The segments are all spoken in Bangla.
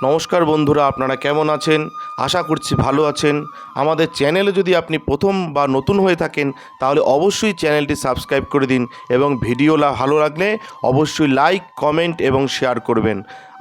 নমস্কার বন্ধুরা, আপনারা কেমন আছেন? আশা করছি ভালো আছেন। আমাদের চ্যানেলে যদি আপনি প্রথম বা নতুন হয়ে থাকেন, তাহলে অবশ্যই চ্যানেলটি সাবস্ক্রাইব করে দিন এবং ভিডিওলা ভালো লাগলে অবশ্যই লাইক, কমেন্ট এবং শেয়ার করবেন।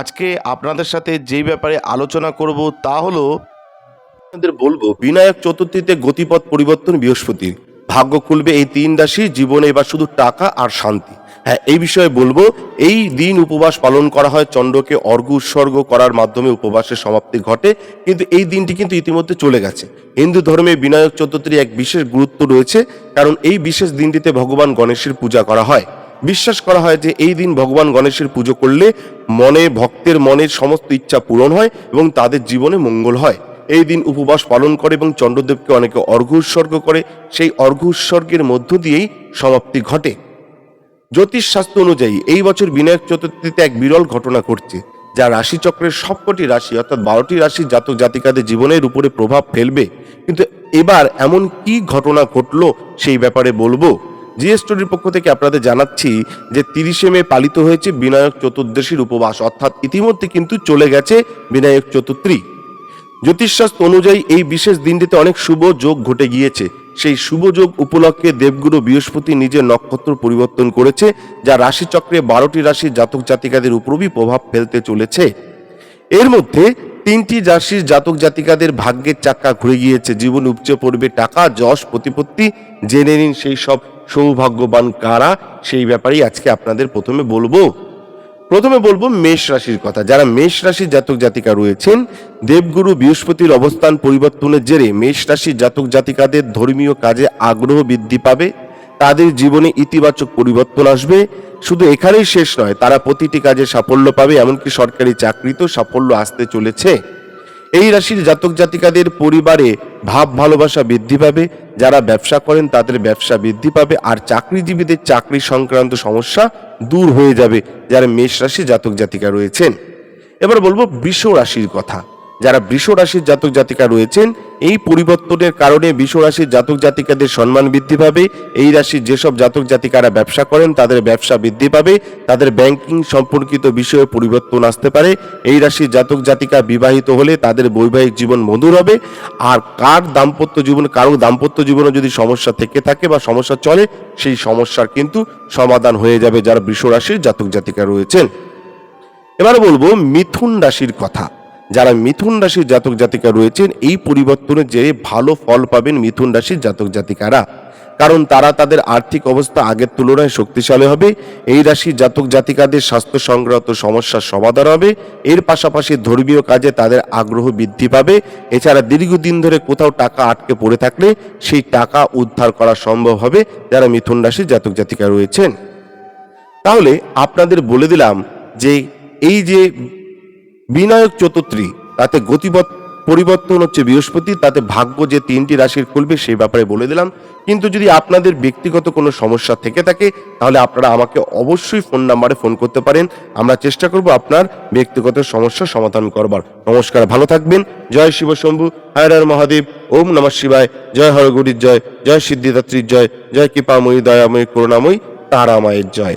আজকে আপনাদের সাথে যেই ব্যাপারে আলোচনা করব তা হলো, আপনাদের বলব, বিনায়ক চতুর্থীতে গতিপথ পরিবর্তন বৃহস্পতির। ভাগ্য খুলবে এই তিন রাশি, জীবনে এবার শুধু টাকা আর শান্তি। হ্যাঁ এই বিষয়ে বলব, এই দিন উপবাস পালন করা হয় চন্দ্রকে অর্ঘ উৎসর্গ করার মাধ্যমে উপবাসের সমাপ্তি ঘটে, কিন্তু এই দিনটি কিন্তু ইতিমধ্যে চলে গেছে। হিন্দু ধর্মে বিনায়ক চতুর্থীর এক বিশেষ গুরুত্ব রয়েছে, কারণ এই বিশেষ দিনটিতে ভগবান গণেশের পূজা করা হয়। বিশ্বাস করা হয় যে এই দিন ভগবান গণেশের পুজো করলে মনে, ভক্তের মনের সমস্ত ইচ্ছা পূরণ হয় এবং তাদের জীবনে মঙ্গল হয়। এই দিন উপবাস পালন করে এবং চন্দ্রদেবকে অনেকে অর্ঘ্য উৎসর্গ করে, সেই অর্ঘ্য উৎসর্গের মধ্য দিয়েই সমাপ্তি ঘটে। জ্যোতিষ শাস্ত্র অনুযায়ী এই বছর বিনায়ক চতুর্থীতে এক বিরল ঘটনা ঘটছে, যা রাশিচক্রের সবকটি রাশি অর্থাৎ বারোটি রাশির জাতক জাতিকাদের জীবনের উপরে প্রভাব ফেলবে। কিন্তু এবার এমন কি ঘটনা ঘটলো সেই ব্যাপারে বলব? জিএস পক্ষ থেকে আপনাদের জানাচ্ছি যে তিরিশে মে পালিত হয়েছে বিনায়ক চতুর্দশীর উপবাস, অর্থাৎ ইতিমধ্যে কিন্তু চলে গেছে বিনায়ক চতুর্থী। জ্যোতিষশাস্ত্র অনুযায়ী এই বিশেষ দিনটিতে অনেক শুভ যোগ ঘটে গিয়েছে। সেই শুভ যোগ উপলক্ষে দেবগুরু বৃহস্পতি নিজের নক্ষত্র পরিবর্তন করেছে, যা রাশিচক্রে বারোটি রাশির জাতক জাতিকাদের উপরই প্রভাব ফেলতে চলেছে। এর মধ্যে তিনটি রাশির জাতক জাতিকাদের ভাগ্যের চাক্কা ঘুরে গিয়েছে। জীবন উপচে পড়বে টাকা, যশ, প্রতিপত্তি। জেনে নিন সেই সব সৌভাগ্যবান কারা, সেই ব্যাপারেই আজকে আপনাদের প্রথমে বলব। প্রথমে বলব মেষ রাশির কথা। যারা মেষ রাশির জাতক জাতিকা রয়েছেন, দেবগুরু বৃহস্পতির অবস্থান পরিবর্তনের জেরে মেষ রাশির জাতক জাতিকাদের ধর্মীয় কাজে আগ্রহ বৃদ্ধি পাবে। তাদের জীবনে ইতিবাচক পরিবর্তন আসবে। শুধু এখানেই শেষ নয়, তারা প্রতিটি কাজে সাফল্য পাবে, এমনকি সরকারি চাকরিতেও সাফল্য আসতে চলেছে। এই রাশির জাতক জাতিকাদের পরিবারে ভাব ভালোবাসা বৃদ্ধি পাবে, যারা ব্যবসা করেন তাদের ব্যবসা বৃদ্ধি পাবে, আর চাকরিজীবীদের চাকরি সংক্রান্ত সমস্যা দূর হয়ে যাবে, যারা মেষ রাশি জাতক জাতিকা রয়েছেন। এবার বলব বৃষ রাশির কথা। যারা বৃষ রাশির জাতক জাতিকা রয়েছেন, এই পরিবর্তনের কারণে বৃষ রাশির জাতক জাতিকাদের সম্মান বৃদ্ধি পাবে। এই রাশির যেসব জাতক জাতিকারা ব্যবসা করেন, তাদের ব্যবসা বৃদ্ধি পাবে। তাদের ব্যাংকিং সম্পর্কিত বিষয়ে পরিবর্তন আসতে পারে। এই রাশির জাতক জাতিকা বিবাহিত হলে তাদের বৈবাহিক জীবন মধুর হবে। আর কার দাম্পত্য জীবন, কারও দাম্পত্য জীবনে যদি সমস্যা থেকে থাকে বা সমস্যা চলে, সেই সমস্যার কিন্তু সমাধান হয়ে যাবে যারা বৃষ রাশির জাতক জাতিকা রয়েছেন। এবার বলব, মিথুন রাশির কথা। যারা মিথুন রাশির জাতক জাতিকা রয়েছেন, এই পরিবর্তনের জেরে ভালো ফল পাবেন মিথুন রাশির জাতক জাতিকারা। কারণ তারা তাদের আর্থিক অবস্থা আগের তুলনায় শক্তিশালী হবে, এই রাশির জাতক জাতিকাদের স্বাস্থ্য সংক্রান্ত সমস্যার সমাধান হবে, এর পাশাপাশি ধর্মীয় কাজে তাদের আগ্রহ বৃদ্ধি পাবে। এছাড়া দীর্ঘদিন ধরে কোথাও টাকা আটকে পড়ে থাকলে সেই টাকা উদ্ধার করা সম্ভব হবে যারা মিথুন রাশির জাতক জাতিকা রয়েছেন। তাহলে আপনাদের বলে দিলাম যে, এই যে বিনায়ক চতুর্থী, তাতে গতিপথ পরিবর্তন হচ্ছে বৃহস্পতি, তাতে ভাগ্য যে তিনটি রাশির খুলবে সেই ব্যাপারে বলে দিলাম। কিন্তু যদি আপনাদের ব্যক্তিগত কোনো সমস্যা থেকে থাকে, তাহলে আপনারা আমাকে অবশ্যই ফোন নাম্বারে ফোন করতে পারেন। আমরা চেষ্টা করব আপনার ব্যক্তিগত সমস্যা সমাধান করবার। নমস্কার, ভালো থাকবেন। জয় শিব শম্ভু, হর মহাদেব, ওম নমঃ শিবায়। জয় হরগৌরীর জয় জয় সিদ্ধিদাত্রীর জয় জয় কৃপাময়ী, দয়াময়ী, করুণাময়ী, তারামায়ের জয়।